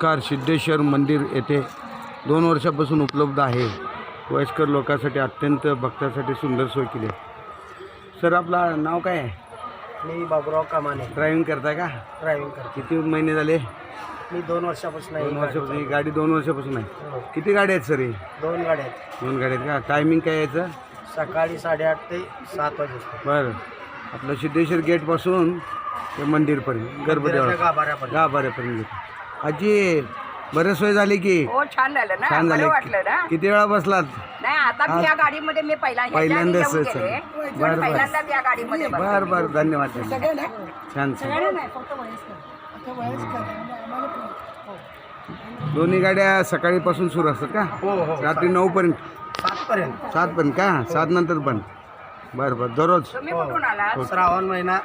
Car Siddheshwar मंदिर येथे दोन वर्षापासून उपलब्ध आहे. वयस्कर लोकांसाठी अत्यंत भक्तासाठी सुंदर सोय केली. सर आपला नाव काय आहे? मी बाबुराव कामाने. ड्रायव्हिंग करताय का? ड्रायव्हिंग कर किती महिने झाले? मी दोन वर्षापासून दोन वर्षापासून. ही गाडी दोन वर्षापासून आहे. हो. किती गाड्या आहेत सर ही? दोन गाड्या आहेत. दोन गाड्या आहेत का? टायमिंग काय यायचं सकाळी साडेआठ ते सात वाजे बरं. आपलं सिद्धेश्वर गेटपासून ते मंदिरपर्यंत मंदिराच्या गाभाऱ्यापर्यंत. गाभाऱ्यापर्यंत घेतो आजी बरेच सोय झाली की. हो छान झालं ना. छान बरं झाले वाटलं ना. किती वेळा बसलात? नाही आता मी या गाडीमध्ये मी पहिला ह्याच्या आधी पहिल्यांदाच येऊन सर. गेले. बरं, बरं. पहिल्यांदाच या गाडीमध्ये बसले. बर बर. धन्यवाद धन्यवाद. छान छान. दोन्ही गाड्या सकाळीपासून सुरू असतात का? हो हो. रात्री नऊ पर्यंत. सातपर्यंत. सात पर्यंत का? सात नंतर पण. बरं बरं. दररोज? तुम्ही कुठून आलात? श्रावण महिना.